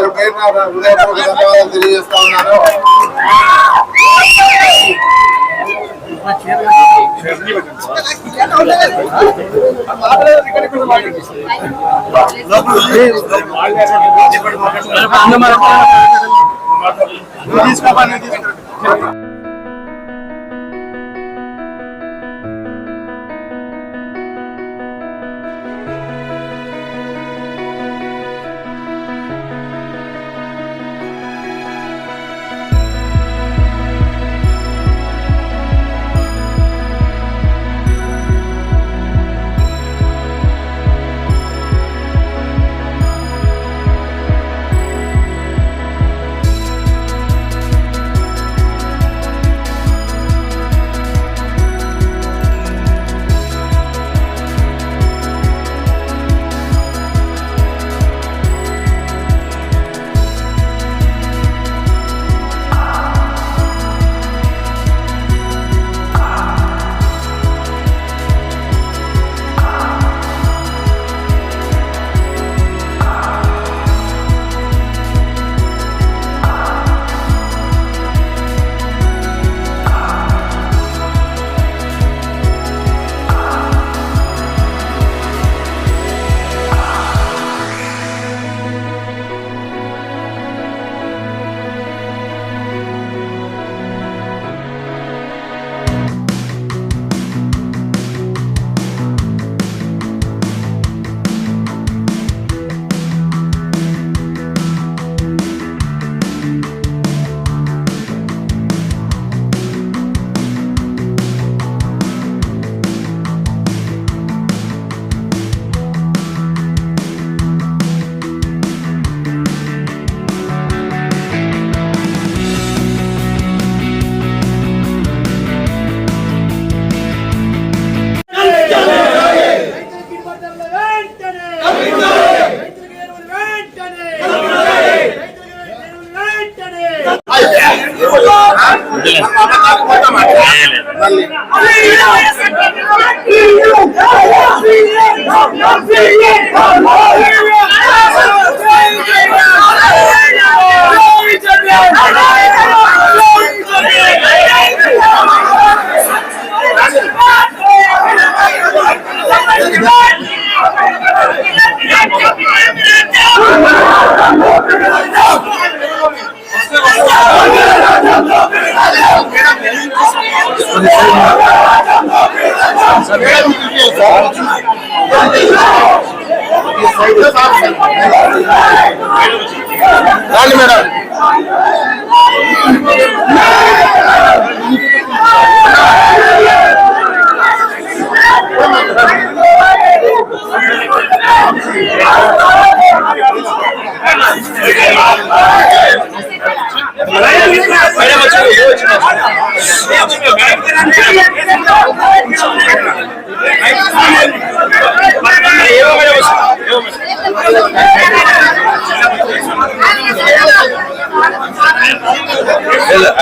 పేరు పేరున హృదయపూర్వక ధన్యవాదాలు తెలియజేస్తా ఉన్నాను రైతులకి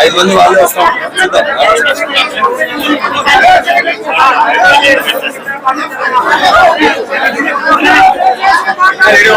ఐదు మంది వాళ్ళు వస్తాం సైడ్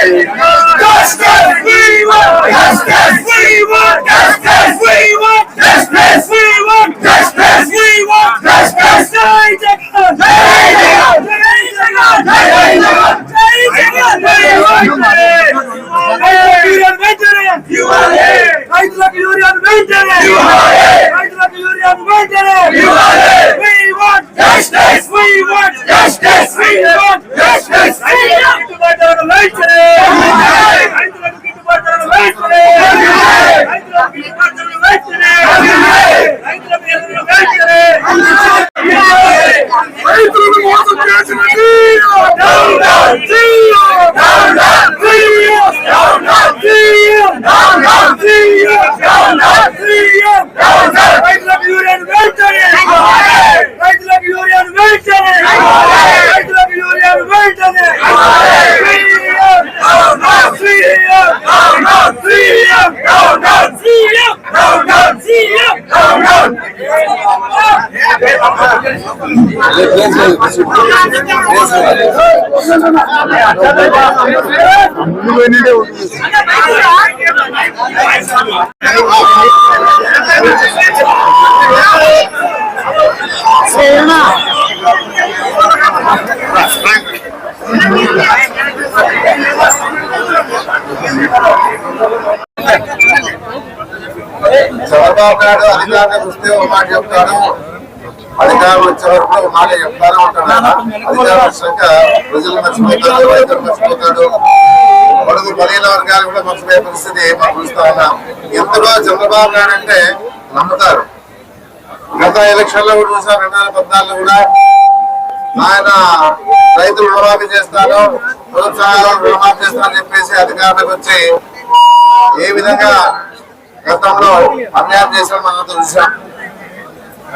Justice! చంద్రబాబు నాయుడు అధికారులకు వస్తే ఒక మాట చెప్తాడు అధికారం వచ్చే వరకు ఒక మాట చెప్తానే ఉంటాడు అధికారం వచ్చాక ప్రజలు మర్చిపోతాడు రైతులు మర్చిపోతాడు పొడుగు బలహీన వర్గాలు కూడా మర్చిపోయే పరిస్థితి మనం చూస్తా ఉన్నాం. ఎంతలో చంద్రబాబు నాయుడు అంటే నమ్ముతారు. గత ఎలక్షన్లో కూడా చూసాం రెండు వేల పద్నాలుగులో కూడా ఆయన రైతులు రుణమాఫీ చేస్తాను ప్రోత్సాహాలు రుణమాఫీ చేస్తానని చెప్పేసి అధికారులకు వచ్చి ఏ విధంగా గతంలో అన్యాయం చేసిన మనం చూసాం.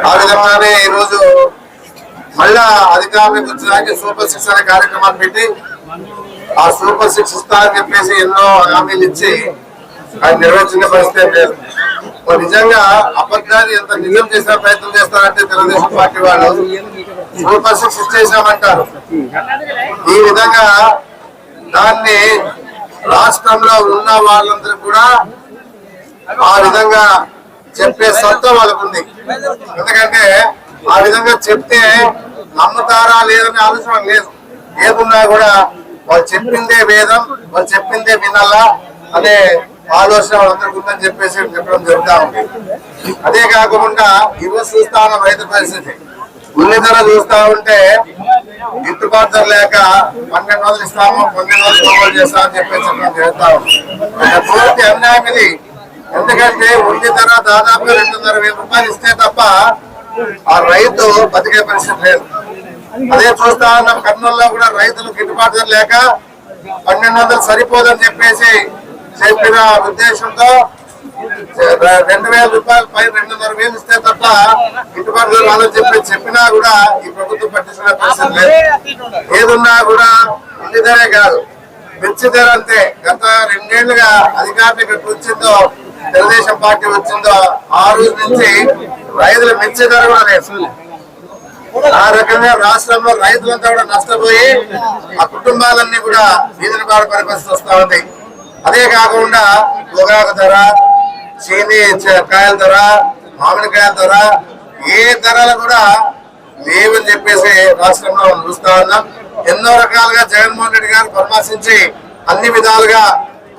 ఆ విధంగానే ఈ రోజు మళ్ళా అధికారులకు వచ్చినాక సూపర్ సిక్స్ అనే కార్యక్రమాన్ని పెట్టి ఆ సూపర్ సిక్స్ ఇస్తానని చెప్పేసి ఎన్నో హామీలు ఇచ్చి ఆయన నిర్వహించిన పరిస్థితి లేదు. మరి నిజంగా అబద్ధాన్ని ఎంత నిజం చేసిన ప్రయత్నం చేస్తారంటే తెలుగుదేశం పార్టీ వాళ్ళు సూపర్ సిక్స్ ఇచ్చేసామంటారు. ఈ విధంగా దాన్ని రాష్ట్రంలో ఉన్న వాళ్ళందరూ కూడా ఆ విధంగా చెప్పే సత్తా వాళ్ళకుంది ఎందుకంటే ఆ విధంగా చెప్తే నమ్ముతారా లేదని ఆలోచన లేదు. ఏదున్నా కూడా వాళ్ళు చెప్పిందే వేదం వాళ్ళు చెప్పిందే వినాలా అనే ఆలోచన వాళ్ళందరికీ ఉందని చెప్పేసి చెప్పడం జరుగుతూ ఉంది. అదే కాకుండా ఈరోజు చూస్తా ఉన్న రైతు పరిస్థితి. ఉల్లి ధర చూస్తా ఉంటే గిట్టుబాటు ధర లేక పన్నెండు వందలు ఇస్తాము పన్నెండు వందలు కొనుగోలు చేస్తామని చెప్పేసి చెప్పడం జరుగుతా ఉంది. పూర్తి అన్యాయం ఇది ఎందుకంటే ఉల్లి ధర దాదాపు రెండున్నర వేల రూపాయలు ఇస్తే తప్ప ఆ రైతు బతికే పరిస్థితి లేదు. అదే చూస్తా ఉన్నాం కర్నూలులో కూడా రైతులు గిట్టుబాటు ధర లేక పన్నెండు వందలు సరిపోదని చెప్పేసి చెప్పిన ఉద్దేశంతో రెండు వేల రూపాయలు పై రెండున్నర వేలు ఇస్తే తప్ప గిట్టుబాటు ధర రాదని చెప్పి చెప్పినా కూడా ఈ ప్రభుత్వం పట్టించిన పరిస్థితి లేదు. ఏదున్నా కూడా ఉల్లి ధరే కాదు. మిర్చి ధర అంతే. గత రెండేళ్ళుగా అధికారులు ఇక్కడికి వచ్చిందో తెలుగుదేశం పార్టీ వచ్చిందో ఆ రోజు నుంచి రైతుల మిర్చి ధర కూడా లేదు. ఆ రకంగా రాష్ట్రంలో రైతులంతా కూడా నష్టపోయి ఆ కుటుంబాలన్నీ కూడా వీధిని పాడు పరిస్థితి వస్తా ఉంది. అదే కాకుండా పొగాకు ధర చీని కాయల ధర మామిడికాయల ధర ఏ ధరలు కూడా లేవని చెప్పేసి రాష్ట్రంలో చూస్తా ఉన్నాం. ఎన్నో రకాలుగా జగన్మోహన్ రెడ్డి గారు పరామర్శించి అన్ని విధాలుగా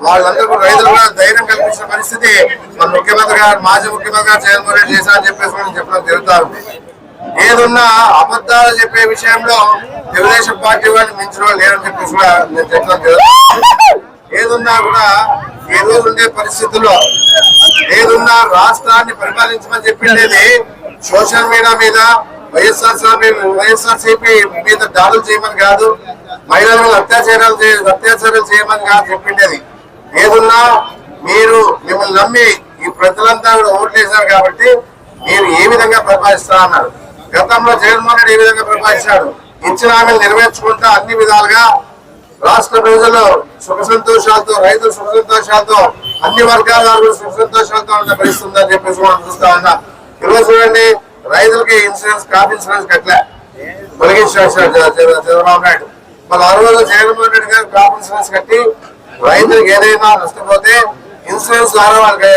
వాళ్ళందరూ కూడా రైతులు కూడా ధైర్యం కల్పించిన పరిస్థితి మన ముఖ్యమంత్రి గారు మాజీ ముఖ్యమంత్రి గారు జగన్మోహన్ రెడ్డి చేశారని చెప్పేసి మనం చెప్పడం జరుగుతా ఉంది. ఏదున్నా అబద్ధాలు చెప్పే విషయంలో తెలుగుదేశం పార్టీ వాళ్ళు మించిన వాళ్ళు లేరని చెప్పేసి కూడా నేను చెప్పడం జరుగుతుంది ఏదున్నా కూడా ఈ రోజు ఉండే పరిస్థితుల్లో ఏదున్నా రాష్ట్రాన్ని పరిపాలించమని చెప్పిండేది సోషల్ మీడియా మీద వైఎస్ఆర్ వైఎస్ఆర్సీపీ మీద దాడులు చేయమని కాదు మహిళల మీద అత్యాచారాలు చే- అత్యాచారాలు చేయమని కాదు చెప్పిండేది. ఏదున్నా మీరు మిమ్మల్ని నమ్మి ఈ ప్రజలంతా కూడా ఓట్లేశారు కాబట్టి మీరు ఏ విధంగా ప్రపాదిస్తా అన్నారు. గతంలో జగన్మోహన్ రెడ్డి ఏ విధంగా పరిపాలించాడు ఇచ్చిన హామీలు నెరవేర్చుకుంటా అన్ని విధాలుగా రాష్ట్ర ప్రజలు సుఖ సంతోషాలతో రైతులు సుఖ సంతోషాలతో అన్ని వర్గాల వారు సుఖ సంతోషాలతో ఉన్న పరిస్థితి చెప్పేసి మనం చూస్తా ఉన్నాం. ఈరోజు చూడండి రైతులకి ఇన్సూరెన్స్ కాప్ ఇన్సూరెన్స్ కట్టలే. తొలగించారు చంద్రబాబు నాయుడు. మరి ఆ రోజు జగన్మోహన్ రెడ్డి గారు క్రాప్ ఇన్సూరెన్స్ కట్టి రైతులకు ఏదైనా నష్టపోతే ఇన్సూరెన్స్ ద్వారా వాళ్ళకి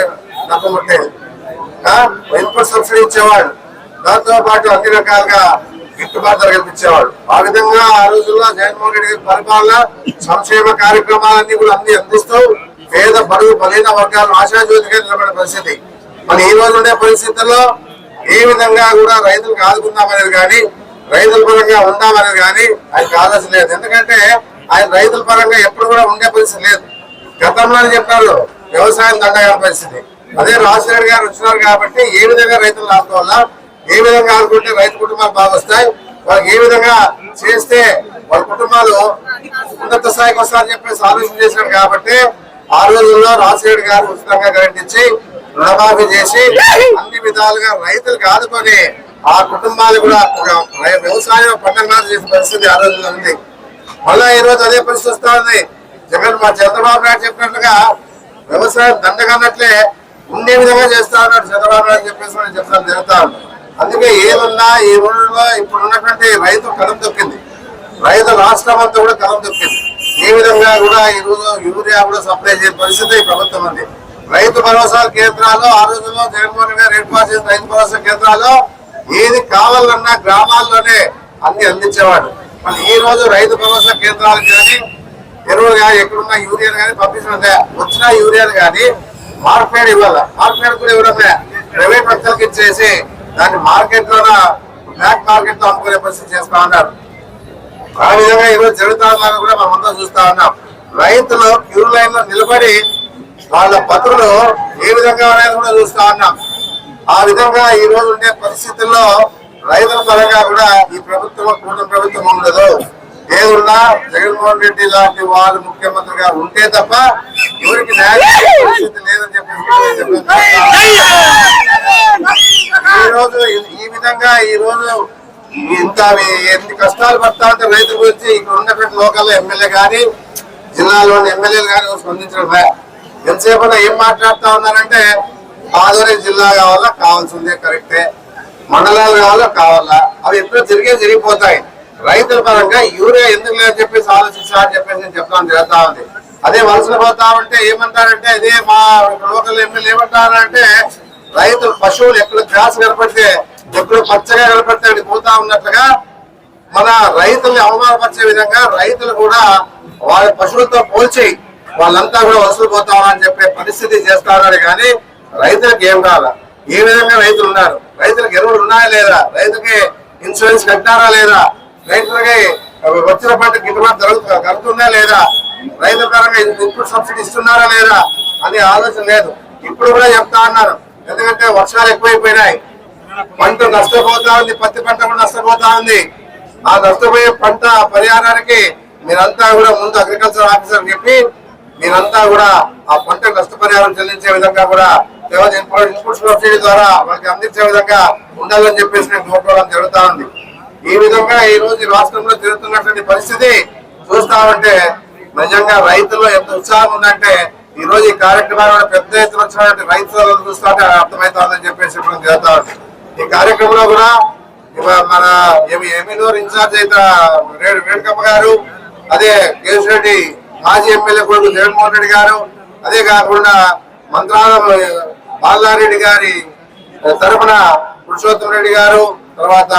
నష్టం పుట్టేది ఇన్పుట్ సబ్సిడీ ఇచ్చేవాడు దాంతో పాటు అన్ని రకాలుగా గిట్టుబాటు ధర కల్పించేవాడు ఆ విధంగా ఆ రోజుల్లో జగన్మోహన్ రెడ్డి గారి పరిపాలన సంక్షేమ కార్యక్రమాలన్నీ కూడా అన్ని అందిస్తూ పేద బడుగు బలహీన వర్గాలను ఆశాజ్యోతిగా నిలబడిన పరిస్థితి. మన ఈ రోజు ఉండే పరిస్థితుల్లో ఏ విధంగా కూడా రైతులకు ఆదుకుందామనేది కానీ రైతుల పరంగా ఉందామనేది కానీ ఆయనకు ఆలోచన లేదు. ఎందుకంటే ఆయన రైతుల పరంగా ఎప్పుడు కూడా ఉండే పరిస్థితి లేదు. గతంలో చెప్పారు వ్యవసాయం దండగా పరిస్థితి. అదే రాజశేఖర్ గారు వచ్చినారు కాబట్టి ఏ విధంగా రైతులు ఆదుకోవాలా ఏ విధంగా ఆదుకుంటే రైతు కుటుంబాలు బాగా వస్తాయి వాళ్ళకి ఏ విధంగా చేస్తే వాళ్ళ కుటుంబాలు ఉన్నత స్థాయికి వస్తారని చెప్పేసి ఆలోచన చేశారు కాబట్టి ఆ రోజుల్లో రాజశేఖర్ గారు ఉచితంగా కరెంట్ ఇచ్చి రుణమాఫీ చేసి అన్ని విధాలుగా రైతులకు ఆదుకొని ఆ కుటుంబాలు కూడా ఒక వ్యవసాయం పండుగ చేసే పరిస్థితి ఆ రోజుల్లో ఉంది. మళ్ళా ఈ రోజు అదే పరిస్థితి వస్తా ఉంది. జగన్ మా చంద్రబాబు నాయుడు చెప్పినట్లుగా వ్యవసాయం దండగన్నట్లే ఉండే విధంగా చేస్తా ఉన్నాడు చంద్రబాబు నాయుడు చెప్పేసి మనం చెప్తాను జరుగుతా అందుకే ఏమున్నా ఈ ఊళ్ళో ఇప్పుడు ఉన్నటువంటి రైతు కలం దొక్కింది రైతు రాష్ట్రం అంతా కూడా కలం దొక్కింది ఏ విధంగా కూడా ఈ రోజు యూరియా కూడా సప్లై చేసే పరిస్థితి ఈ ప్రభుత్వం ఉంది. రైతు భరోసా కేంద్రాలు ఆ రోజుల్లో జగన్మోహన్ గారు ఏర్పాటు చేసిన రైతు భరోసా కేంద్రాలు ఏది కావాలన్నా గ్రామాల్లోనే అన్ని అందించేవాడు మళ్ళీ ఈ రోజు రైతు భరోసా కేంద్రాలు కానీ ఎరువులు కానీ ఎక్కడున్న యూరియాలు కానీ పంపించడం వచ్చిన యూరియాలు కానీ మార్కెట్ ఇవ్వాలి. మార్కెట్ కూడా ఇవ్వడమే. ప్రైవేట్ వ్యక్తులకు ఇచ్చేసి దాన్ని మార్కెట్ లోన బ్లాక్ మార్కెట్లో అమ్ముకునే పరిస్థితి చేస్తా ఉన్నారు. ఆ విధంగా ఈరోజు జరుగుతా ఉందని కూడా మనం అంతా చూస్తా ఉన్నాం. రైతులు క్యూ లైన్లో నిలబడి వాళ్ళ పత్రులు ఏ విధంగా ఉన్నాయని కూడా చూస్తా ఉన్నాం. ఆ విధంగా ఈ రోజు ఉండే పరిస్థితుల్లో రైతుల పరంగా కూడా ఈ ప్రభుత్వం కూటమి ప్రభుత్వం ఉండదు. ఏదున్నా జగన్మోహన్ రెడ్డి లాంటి వాళ్ళు ముఖ్యమంత్రిగా ఉంటే తప్ప ఎవరికి న్యాయం లేదని చెప్పి ఈ రోజు ఈ- విధంగా ఈ రోజు ఇంత ఎన్ని కష్టాలు పడతా ఉంటే రైతుల గురించి ఇక్కడ ఉన్నటువంటి లోకల్ ఎమ్మెల్యే కానీ జిల్లాలోని ఎమ్మెల్యేలు కానీ స్పందించడం ఎంతసేపు ఏం మాట్లాడుతా ఉన్నారంటే ఆదోని జిల్లా కావాలా కావాల్సిందే కరెక్టే. మండలాలు కావాలా కావాలా? అవి ఎప్పుడో జరిగే జరిగిపోతాయి. రైతుల పరంగా యూరియా ఎందుకు లేదని చెప్పేసి ఆలోచించా అని చెప్పేసి నేను చెప్తాను జరుగుతా ఉంది. అదే వలసలు పోతా ఉంటే ఏమంటారంటే అదే మా లోకల్ ఎమ్మెల్యే ఏమంటారంటే రైతులు పశువులు ఎక్కడ గ్రాస్ కనపడితే ఎప్పుడు పచ్చగా కనపడితే అక్కడికి పోతా ఉన్నట్లుగా మన రైతుల్ని అవమానపరిచే విధంగా రైతులు కూడా వాళ్ళ పశువులతో పోల్చి వాళ్ళంతా కూడా వసూలు పోతామని చెప్పే పరిస్థితి చేస్తారని కానీ రైతులకు ఏం కావాలి? ఏ విధంగా రైతులు ఉన్నారు? రైతులకు ఎరువులు ఉన్నాయా లేదా? రైతుకి ఇన్సూరెన్స్ కట్టారా లేదా? రైతులకి వచ్చిన పంట గిట్టుబాటు జరుగుతుందా కడుతుందా లేదా? రైతుల పరంగా ఇన్పుట్ సబ్సిడీ ఇస్తున్నారా లేదా? అనే ఆలోచన లేదు. ఇప్పుడు కూడా చెప్తా అన్నారు. ఎందుకంటే వర్షాలు ఎక్కువైపోయినాయి. పంట నష్టపోతా ఉంది. పత్తి పంట కూడా నష్టపోతా ఉంది. ఆ నష్టపోయే పంట పరిహారానికి మీరంతా కూడా ముందు అగ్రికల్చర్ ఆఫీసర్ చెప్పి మీరంతా కూడా ఆ పంట నష్టపరిహారం చెల్లించే విధంగా కూడా లేకపోతే ఇన్పుట్ సబ్సిడీ ద్వారా వాళ్ళకి అందించే విధంగా ఉండాలని చెప్పేసి నేను కోరుకోవడం జరుగుతా ఉంది. ఈ విధంగా ఈ రోజు రాష్ట్రంలో జరుగుతున్నటువంటి పరిస్థితి చూస్తా ఉంటే నిజంగా రైతుల్లో ఎంత ఉత్సాహం ఉందంటే ఈ రోజు ఈ కార్యక్రమాన్ని పెద్ద ఎత్తున వచ్చినటువంటి రైతులు చూస్తామంటే అర్థమవుతుందని చెప్పేసి ఇప్పుడు జరుగుతా ఉంది. ఈ కార్యక్రమంలో కూడా మన ఎమ్మెల్యేర్ ఇన్ఛార్జ్ అయితే వేణుకమ్మ గారు అదే కేశరెడ్డి మాజీ ఎమ్మెల్యే కొడుకు జగన్మోహన్ రెడ్డి గారు అదే కాకుండా మంత్రాలయం బాలారెడ్డి గారి తరపున పురుషోత్తం రెడ్డి గారు తర్వాత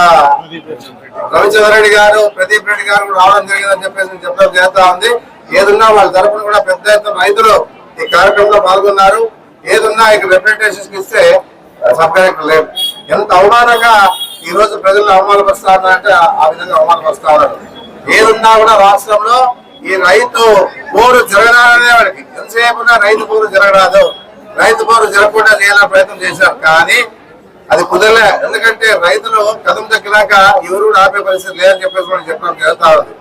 రవిచంద్ర రెడ్డి గారు ప్రదీప్ రెడ్డి గారు రావడం జరిగిందని చెప్పేసి చెప్పడం చేస్తా ఉంది. ఏదున్నా వాళ్ళ తరఫున కూడా పెద్ద ఎత్తున రైతులు ఈ కార్యక్రమంలో పాల్గొన్నారు. ఏదున్నా ఇక్కడ రిప్రజెంటేషన్ ఇస్తే సబ్ కలెక్టర్ లేవు ఎంత అవమానంగా ఈ రోజు ప్రజలను అవమానపరుస్తా ఆ- విధంగా అవమానపరుస్తా ఉన్నారు ఏదున్నా కూడా రాష్ట్రంలో ఈ రైతు పోరు జరగరానే వాడికి. ఎంతసేపు రైతు పోరు జరగరాదు. రైతు పోరు జరగకుండా చేయాలని ప్రయత్నం చేశారు కానీ అది కుదరలే. ఎందుకంటే రైతులు కథం దక్కినాక ఎవరు ఆపే పరిస్థితి లేదని చెప్పేసి మనం చెప్పడం జరుగుతా ఉంది.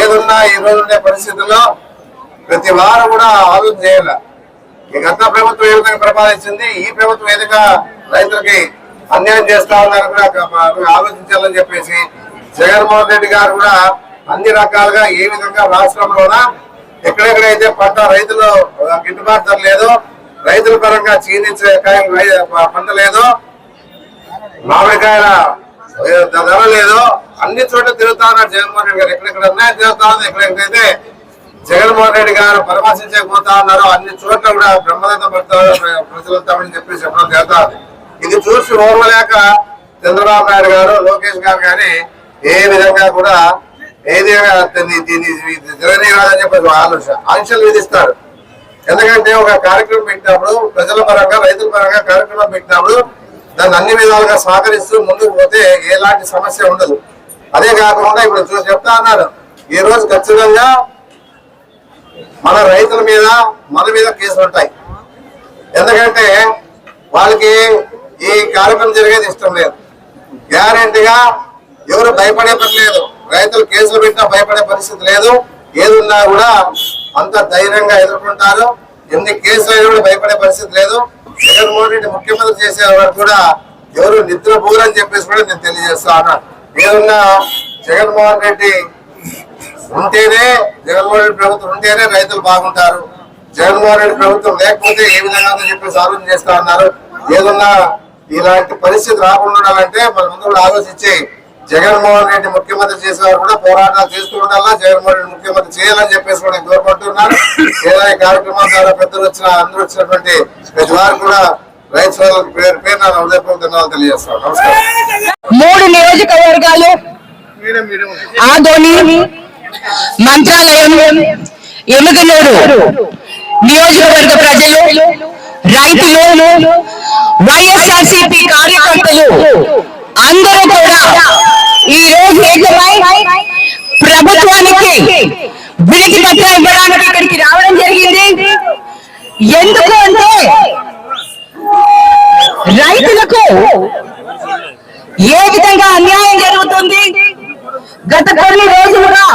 ఏదున్నా ఈ రోజు ఉండే పరిస్థితుల్లో ప్రతి వారం కూడా ఆలోచన చేయాల. ఈ గత ప్రభుత్వం ఏ విధంగా ప్రమాదించింది ఈ ప్రభుత్వం ఏదైనా రైతులకి అన్యాయం చేస్తా ఉన్నారు కూడా ఆలోచించాలని చెప్పేసి జగన్మోహన్ రెడ్డి గారు కూడా అన్ని రకాలుగా ఏ విధంగా రాష్ట్రంలోన ఎక్కడెక్కడైతే పంట రైతులు గిట్టుబాటు ధర లేదో రైతుల పరంగా క్షీణించే కాయ- పంట లేదో. మామిడికాయల ధర లేదు. అన్ని చోట్ల తిరుగుతా ఉన్నారు జగన్మోహన్ రెడ్డి గారు? ఎక్కడెక్కడ అన్యాయం తిరుగుతా ఉంది? ఎక్కడెక్కడైతే జగన్మోహన్ రెడ్డి గారు పరామర్శించకపోతా ఉన్నారు అన్ని చోట్ల కూడా బ్రహ్మదత్తం పడతా ప్రజలుతామని చెప్పి చెప్పడం జరుగుతా ఉంది. ఇది చూసి ఓర్వలేక చంద్రబాబు నాయుడు గారు లోకేష్ గారు కానీ ఏ విధంగా కూడా ఏది దీన్ని దీన్ని జరగని చెప్పి ఆలోచన ఆంక్షలు విధిస్తారు. ఎందుకంటే ఒక కార్యక్రమం పెట్టినప్పుడు ప్రజల పరంగా రైతుల పరంగా కార్యక్రమం పెట్టినప్పుడు దాన్ని అన్ని విధాలుగా సహకరిస్తూ ముందుకు పోతే ఎలాంటి సమస్య ఉండదు. అదే కాకుండా ఇప్పుడు చెప్తా అన్నాడు ఈ రోజు ఖచ్చితంగా మన రైతుల మీద మన మీద కేసులు ఉంటాయి. ఎందుకంటే వాళ్ళకి ఈ కార్యక్రమం జరిగేది ఇష్టం లేదు. గ్యారెంటీగా ఎవరు భయపడే పని లేదు. రైతులు కేసులు పెట్టినా భయపడే పరిస్థితి లేదు. ఏదున్నా కూడా అంత ధైర్యంగా ఎదుర్కొంటారు. ఎన్ని కేసులు అయినా కూడా భయపడే పరిస్థితి లేదు. జగన్మోహన్ రెడ్డి ముఖ్యమంత్రి చేసే వరకు కూడా ఎవరు నిద్రపోరని చెప్పేసి కూడా నేను తెలియజేస్తా ఉన్నా. జగన్మోహన్ రెడ్డి ఉంటేనే జగన్మోహన్ రెడ్డి ప్రభుత్వం ఉంటేనే రైతులు బాగుంటారు. జగన్మోహన్ రెడ్డి ప్రభుత్వం లేకపోతే ఏ విధంగా ఉందో చెప్పేసి ఆలోచన చేస్తా ఉన్నారు. ఏదన్నా ఇలాంటి పరిస్థితి రాకుండా ఉండాలంటే మన ముందు ఆలోచించి జగన్మోహన్ రెడ్డి ముఖ్యమంత్రి చేసేవారు కూడా పోరాటాలు చేస్తూ ఉండాలా జగన్మోహన్ రెడ్డి ముఖ్యమంత్రి చేయాలని చెప్పేసి కూడా నేను కోరుకుంటున్నాను. ఏదైనా కార్యక్రమం ద్వారా పెద్దలు వచ్చిన అందరూ వచ్చినటువంటి ప్రతి వారు కూడా రైతు సోదరులకు పేరు పేరు నా హృదయపూర్వక ధన్యవాదాలు తెలియజేస్తాను. నమస్కారం. మూడు నియోజకవర్గాలు ఆదోని మంత్రాలయం ఎలుగనూరు నియోజకవర్గ ప్రజలు రైతులు వైఎస్ఆర్సీపీ కార్యకర్తలు అందరూ కూడా ఈ రోజు ప్రభుత్వానికి విడికి పత్రం ఇవ్వడానికి ఇక్కడికి రావడం జరిగింది. ఎందుకు అంటే రైతులకు ఏ విధంగా అన్యాయం జరుగుతుంది? గత కొన్ని రోజులుగా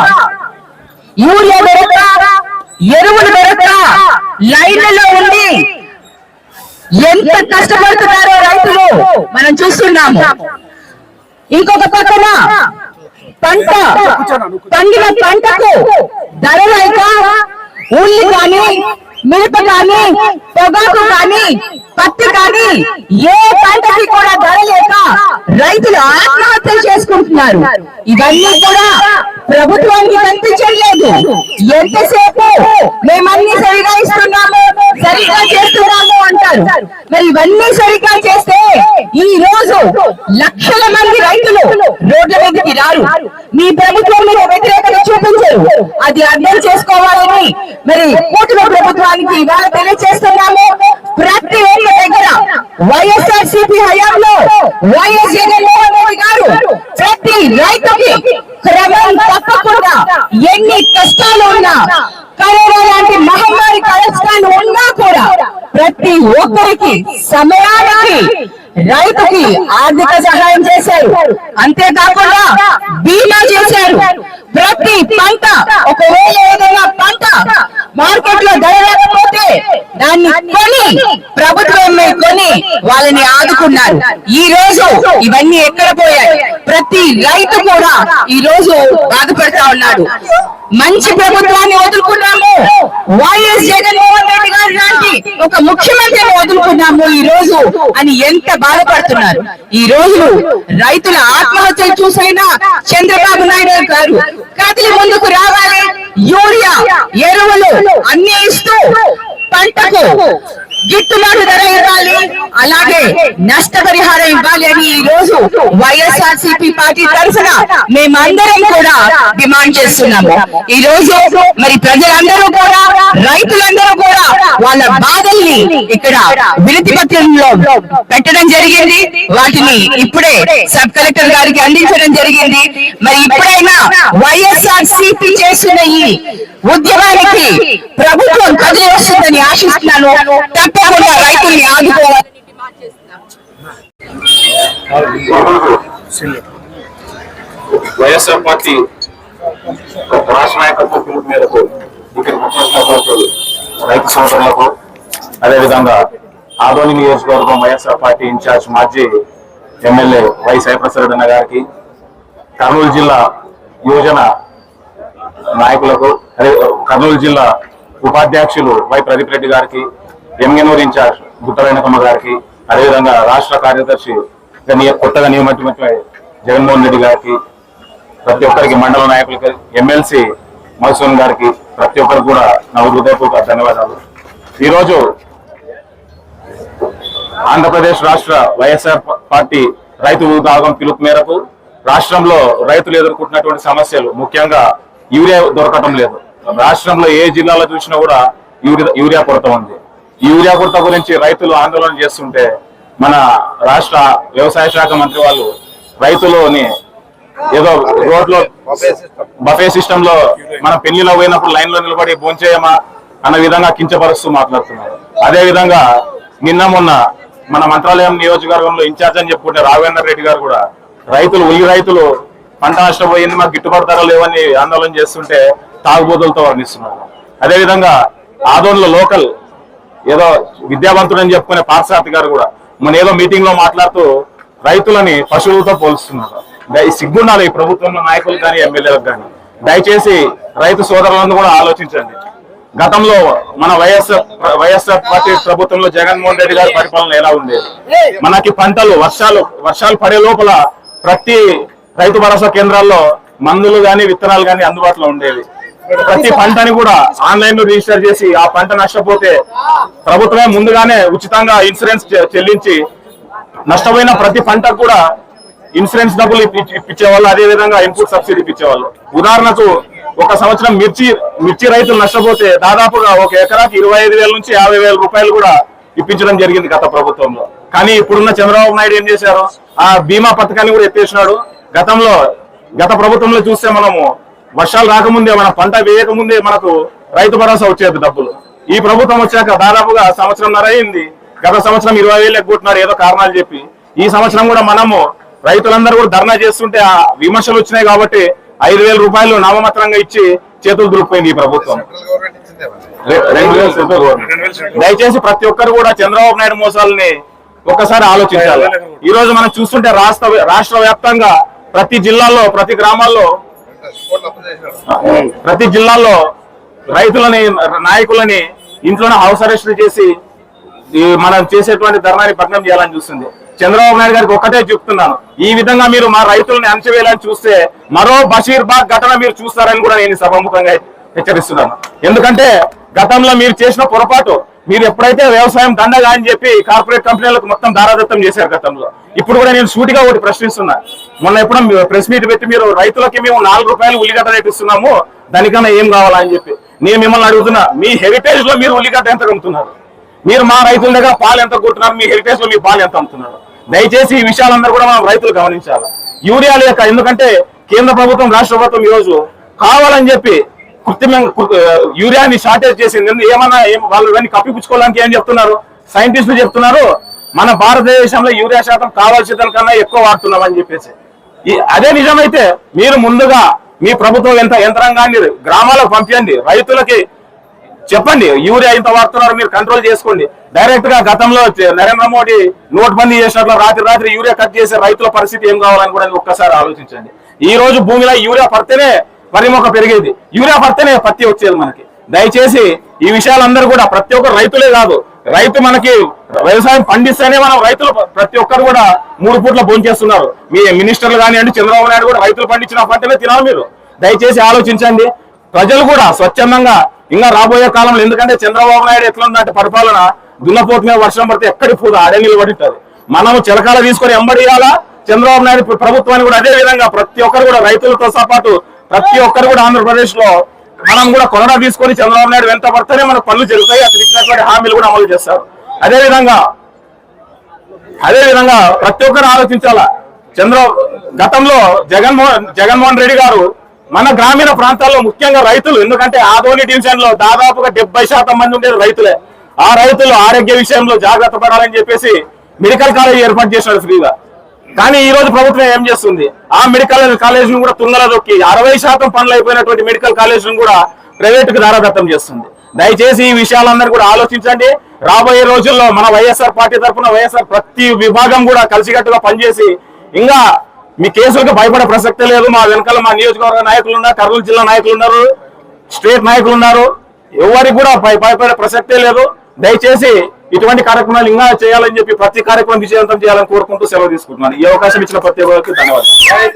యూరియా దొరక ఎరువులు దొరక లైన్లలో ఉండి ఎంత కష్టపడుతున్నారో రైతులు మనం చూస్తున్నాము. ఇంకొక పక్కన పంట. పండిన పంటకు ధర లేక ఉల్లి కానీ మిరప కానీ పొగాకు కానీ పత్తి కానీ ఏ పంటకి కూడా ధర లేక రైతులు ఆత్మహత్యలు చేసుకుంటున్నారు. ఇవన్నీ కూడా ప్రభుత్వానికి కనిపించట్లేదు ఎంతసేపు మేమన్నీ సరిగా ఇస్తున్నాము సరిగా చేస్తున్నాము అంటారు. మరి ఇవన్నీ సరిగా చేస్తే ఈ రోజు లక్షల మంది రైతులు రోడ్ల మీదకి రారు. మీ ప్రభుత్వం మీద వ్యతిరేకత చూపించరు. అది అర్థం చేసుకోవాలని మరి కూటమి ప్రభుత్వానికి ఇవాళ తెలియజేస్తున్నాము. ప్రతి ఒక్క దగ్గర వైఎస్ఆర్ సిపి హయాంలో వైఎస్ జగన్మోహన్ రెడ్డి గారు ప్రతి రైతుకి క్రమం తప్పకుండా ఎన్ని కష్టాలు ఉన్నా కరోనా లాంటి మహమ్మారి కష్టాలు ఉన్నా కూడా ప్రతి ఒక్కరికి సమయానికి రైతుకి ఆర్థిక సహాయం చేశారు. అంతేకాకుండా బీమా చేశారు. ప్రతి పంట ఒకవేళ ఏదైనా పంట మార్కెట్లో ధర లేకపోతే దాన్ని కొని ప్రభుత్వమే కొని వాళ్ళని ఆదుకున్నారు. ఈ రోజు ఇవన్నీ ఎక్కడ పోయాయి? ప్రతి రైతు కూడా ఈ రోజు బాధపడతా ఉన్నాడు. మంచి ప్రభుత్వాన్ని వదులుకున్నాము. వైఎస్ జగన్మోహన్ రెడ్డి గారు ఒక ముఖ్యమంత్రిని వదులుకున్నాము ఈ రోజు అని ఎంత బాధపడుతున్నారు? ఈ రోజు రైతుల ఆత్మహత్యలు చూసైనా చంద్రబాబు నాయుడు గారు కదిలి ముందుకు రావాలి. యూరియా ఎరువులు అన్ని ఇస్తూ పంటకు గిట్టుబాటు ధర ఇవ్వాలి. అలాగే నష్టపరిహారం ఇవ్వాలి అని ఈ రోజు వైఎస్ఆర్ సిపి పార్టీ తరఫున మేమందరం కూడా డిమాండ్ చేస్తున్నాము. ఈ రోజు మరి ప్రజలందరూ కూడా రైతులందరూ కూడా వాళ్ళ బాధల్ని ఇక్కడ వినతి పత్రంలో పెట్టడం జరిగింది. వాటిని ఇప్పుడే సబ్ కలెక్టర్ గారికి అందించడం జరిగింది. మరి ఇప్పుడైనా వైఎస్ఆర్ సిపి చేస్తున్న ఈ ఉద్యమానికి ప్రభుత్వం కదిలి వస్తుందని ఆశిస్తున్నాను తప్పకుండా రైతుల్ని ఆదుకోవాలి. వైఎస్ఆర్ పార్టీ రాష్ట్ర నాయకత్వ పిలుపు మేరకు ఇక్కడ ముఖ్యమంత్రి రైతు సోదరులకు అదేవిధంగా ఆదోని నియోజకవర్గం వైఎస్ఆర్ పార్టీ ఇన్ఛార్జ్ మాజీ ఎమ్మెల్యే వై సాయిప్రసాద్ అన్న గారికి కర్నూలు జిల్లా యువజన నాయకులకు అదే కర్నూలు జిల్లా ఉపాధ్యక్షులు వై ప్రదీప్ రెడ్డి గారికి ఎంఎన్ఊర్ ఇన్ఛార్జ్ గుట్టరైనకమ్మ గారికి అదేవిధంగా రాష్ట్ర కార్యదర్శి కొత్తగా నియమించిన జగన్మోహన్ రెడ్డి గారికి ప్రతి ఒక్కరికి మండల నాయకులకి ఎమ్మెల్సీ మధుసూన్ గారికి ప్రతి ఒక్కరికి కూడా నా హృదయపూర్వక ధన్యవాదాలు. ఈరోజు ఆంధ్రప్రదేశ్ రాష్ట్ర వైఎస్ఆర్ పార్టీ రైతు విభాగం పిలుపు మేరకు రాష్ట్రంలో రైతులు ఎదుర్కొంటున్నటువంటి సమస్యలు ముఖ్యంగా యూరియా దొరకటం లేదు. రాష్ట్రంలో ఏ జిల్లాలో చూసినా కూడా యూరియా యూరియా కొరత ఉంది. యూరియా కొరత గురించి రైతులు ఆందోళన చేస్తుంటే మన రాష్ట్ర వ్యవసాయ శాఖ మంత్రి వాళ్ళు రైతులని ఏదో రోడ్లో బఫే సిస్టమ్లో మన పెళ్ళిలో పోయినప్పుడు లైన్లో నిలబడి భోంచేయమా అన్న విధంగా కించపరుస్తూ మాట్లాడుతున్నారు. అదే విధంగా నిన్న మొన్న మన మంత్రాలయం నియోజకవర్గంలో ఇన్ఛార్జ్ అని చెప్పుకుంటే రాఘవేందర్ రెడ్డి గారు కూడా రైతులు ఉల్లి రైతులు పంట నష్టపోయింది మాకు గిట్టుబాటు ధర లేవని ఆందోళన చేస్తుంటే తాగుబోతులతో వర్ణిస్తున్నారు. అదే విధంగా ఆదోన్లో లోకల్ ఏదో విద్యావంతుడని చెప్పుకునే పార్సార్థి గారు కూడా మన ఏదో మీటింగ్లో మాట్లాడుతూ రైతులని పశువులతో పోలుస్తున్నారు. సిగ్గుండాలి ఈ ప్రభుత్వంలో నాయకులు కానీ ఎమ్మెల్యేలకు కానీ. దయచేసి రైతు సోదరులను కూడా ఆలోచించండి. గతంలో మన వైఎస్ఆర్ వైఎస్ఆర్ పార్టీ ప్రభుత్వంలో జగన్మోహన్ రెడ్డి గారి పరిపాలన ఎలా ఉండేది? మనకి పంటలు వర్షాలు వర్షాలు పడే లోపల ప్రతి రైతు భరోసా కేంద్రాల్లో మందులు గాని విత్తనాలు గాని అందుబాటులో ఉండేవి. ప్రతి పంటని కూడా ఆన్లైన్లో రిజిస్టర్ చేసి ఆ పంట నష్టపోతే ప్రభుత్వమే ముందుగానే ఉచితంగా ఇన్సూరెన్స్ చెల్లించి నష్టపోయిన ప్రతి పంటకు కూడా ఇన్సూరెన్స్ డబ్బులు ఇప్పించేవాళ్ళు అదే విధంగా ఇన్పుట్ సబ్సిడీ ఇప్పించేవాళ్ళు ఉదాహరణకు ఒక సంవత్సరం మిర్చి మిర్చి రైతులు నష్టపోతే దాదాపుగా ఒక ఎకరాకి ఇరవై ఐదు వేల నుంచి యాభై రూపాయలు కూడా ఇప్పించడం జరిగింది గత ప్రభుత్వంలో. కానీ ఇప్పుడున్న చంద్రబాబు నాయుడు ఏం చేశారు? ఆ బీమా పథకాన్ని కూడా ఎత్తేసినాడు. గతంలో గత ప్రభుత్వంలో చూస్తే మనము వర్షాలు రాకముందే మన పంట వేయకముందే మనకు రైతు భరోసా వచ్చేది డబ్బులు. ఈ ప్రభుత్వం వచ్చాక దాదాపుగా సంవత్సరంన్నర అయింది. గత సంవత్సరం ఇరవై వేలు ఎగ్గొట్టినారు ఏదో కారణాలు చెప్పి. ఈ సంవత్సరం కూడా మనము రైతులందరూ కూడా ధర్నా చేస్తుంటే ఆ విమర్శలు వచ్చినాయి కాబట్టి ఐదు వేల రూపాయలు నామమాత్రంగా ఇచ్చి చేతులు దులిపోయింది ఈ ప్రభుత్వం. దయచేసి ప్రతి ఒక్కరు కూడా చంద్రబాబు నాయుడు మోసాలని ఒక్కసారి ఆలోచించాలి. ఈ రోజు మనం చూస్తుంటే రాష్ట్ర రాష్ట్ర వ్యాప్తంగా ప్రతి జిల్లాలో ప్రతి గ్రామాల్లో. ప్రతి జిల్లాలో రైతులని నాయకులని ఇంట్లోనే హౌస్ అరెస్టులు చేసి ఈ మనం చేసేటువంటి ధర్నాన్ని భగ్నం చేయాలని చూస్తుంది. చంద్రబాబు నాయుడు గారికి ఒక్కటే చెప్తున్నాను. ఈ విధంగా మీరు మా రైతులను అణచివేయాలని చూస్తే మరో బషీర్ బాగ్ ఘటన మీరు చూస్తారని కూడా నేను సభాముఖంగా హెచ్చరిస్తున్నాను. ఎందుకంటే గతంలో మీరు చేసిన పొరపాటు మీరు ఎప్పుడైతే వ్యవసాయం దండగా అని చెప్పి కార్పొరేట్ కంపెనీలకు మొత్తం దారాదత్తం చేశారు గతంలో ఇప్పుడు కూడా నేను సూటిగా ఒకటి ప్రశ్నిస్తున్నా. మొన్న ఎప్పుడో ప్రెస్ మీట్ పెట్టి మీరు రైతులకి మేము నాలుగు రూపాయలు ఉల్లిగడ్డ రేటు ఇస్తున్నాము దానికన్నా ఏం కావాలా అని చెప్పి. నేను మిమ్మల్ని అడుగుతున్నా మీ హెరిటేజ్లో మీరు ఉల్లిగడ్డ ఎంత అమ్ముతున్నారు? మీరు మా రైతుల దగ్గర పాలు ఎంత కొట్టున్నారు మీ హెరిటేజ్లో మీ పాలు ఎంత అమ్ముతున్నారు? దయచేసి ఈ విషయాలందరూ కూడా మనం రైతులు గమనించాలి. యూరియా లేక ఎందుకంటే కేంద్ర ప్రభుత్వం రాష్ట్ర ప్రభుత్వం ఈరోజు రోజు కావాలని చెప్పి కృత్రిమంగా యూరియాని షార్టేజ్ చేసింది. ఏమన్నా వాళ్ళు ఇవన్నీ కప్పిపుచ్చుకోవడానికి ఏం చెప్తున్నారు? సైంటిస్టులు చెప్తున్నారు మన భారతదేశంలో యూరియా శాతం కావాల్సిన దానికన్నా ఎక్కువ వాడుతున్నాం అని చెప్పేసి అదే నిజమైతే మీరు ముందుగా మీ ప్రభుత్వం ఎంత యంత్రాంగాన్ని గ్రామాలకు పంపించండి రైతులకి చెప్పండి యూరియా ఇంత వాడుతున్నారు మీరు కంట్రోల్ చేసుకోండి. డైరెక్ట్గా గతంలో నరేంద్ర మోడీ నోట్బందీ చేసినట్లు రాత్రి రాత్రి యూరియా కట్ చేసే రైతుల పరిస్థితి ఏం కావాలని కూడా ఒక్కసారి ఆలోచించండి. ఈ రోజు భూమిలో యూరియా పడితేనే వరి మొక్క పెరిగేది. యూరియా పడితేనే పత్తి వచ్చేది మనకి. దయచేసి ఈ విషయాలందరూ కూడా ప్రతి ఒక్క రైతులే కాదు రైతు మనకి వ్యవసాయం పండిస్తేనే మనం రైతులు ప్రతి ఒక్కరు కూడా మూడు పూట్ల భోంచేస్తున్నారు మీ మినిస్టర్లు కానివ్వండి చంద్రబాబు నాయుడు కూడా రైతులు పండించిన పంటనే తినాలి మీరు. దయచేసి ఆలోచించండి. ప్రజలు కూడా స్వచ్ఛందంగా ఇంకా రాబోయే కాలంలో ఎందుకంటే చంద్రబాబు నాయుడు ఎట్లుందంటే పరిపాలన దున్నపోతు మీద వర్షం పడితే ఎక్కడి పోదు ఆడే నీళ్ళు ఉంటుంది మనము చిలకాల తీసుకొని ఎంబడియాలా చంద్రబాబు నాయుడు ప్రభుత్వాన్ని కూడా అదే విధంగా ప్రతి ఒక్కరు కూడా రైతులతో పాటు ప్రతి ఒక్కరు కూడా ఆంధ్రప్రదేశ్లో మనం కూడా కొనడా తీసుకొని చంద్రబాబు నాయుడు వెంట పడితేనే మన పనులు జరుగుతాయి. అతను ఇచ్చినటువంటి హామీలు కూడా అమలు చేస్తారు. అదే విధంగా అదే విధంగా ప్రతి ఒక్కరు ఆలోచించాలా? చంద్ర గతంలో జగన్మోహన్ జగన్మోహన్ రెడ్డి గారు మన గ్రామీణ ప్రాంతాల్లో ముఖ్యంగా రైతులు ఎందుకంటే ఆదోని డివిజన్లో దాదాపుగా డెబ్బై శాతం మంది ఉండేది రైతులే. ఆ రైతులు ఆరోగ్య విషయంలో జాగ్రత్త పడాలని చెప్పేసి మెడికల్ కాలేజ్ ఏర్పాటు చేశారు ఫ్రీగా. కానీ ఈ రోజు ప్రభుత్వం ఏం చేస్తుంది? ఆ మెడికల్ కాలేజ్ను కూడా తుంగల దొక్కి అరవై శాతం పనులు అయిపోయినటువంటి మెడికల్ కాలేజ్ను కూడా ప్రైవేట్కు దారాదత్తం చేస్తుంది. దయచేసి ఈ విషయాలందరూ కూడా ఆలోచించండి. రాబోయే రోజుల్లో మన వైఎస్ఆర్ పార్టీ తరఫున వైఎస్ఆర్ ప్రతి విభాగం కూడా కలిసికట్టుగా పనిచేసి ఇంకా మీ కేసులకు భయపడే ప్రసక్తే లేదు. మా వెనకాల మా నియోజకవర్గ నాయకులు ఉన్నారు కర్నూలు జిల్లా నాయకులు ఉన్నారు స్టేట్ నాయకులు ఉన్నారు. ఎవరికి కూడా భయ- భయపడే ప్రసక్తే లేదు. దయచేసి ఇటువంటి కార్యక్రమాలు ఇంకా చేయాలని చెప్పి ప్రతి కార్యక్రమం విజయవంతం చేయాలని కోరుకుంటూ సెలవు తీసుకుంటున్నాను. ఈ అవకాశం ఇచ్చిన ప్రతి ఒక్కరికి ధన్యవాదాలు.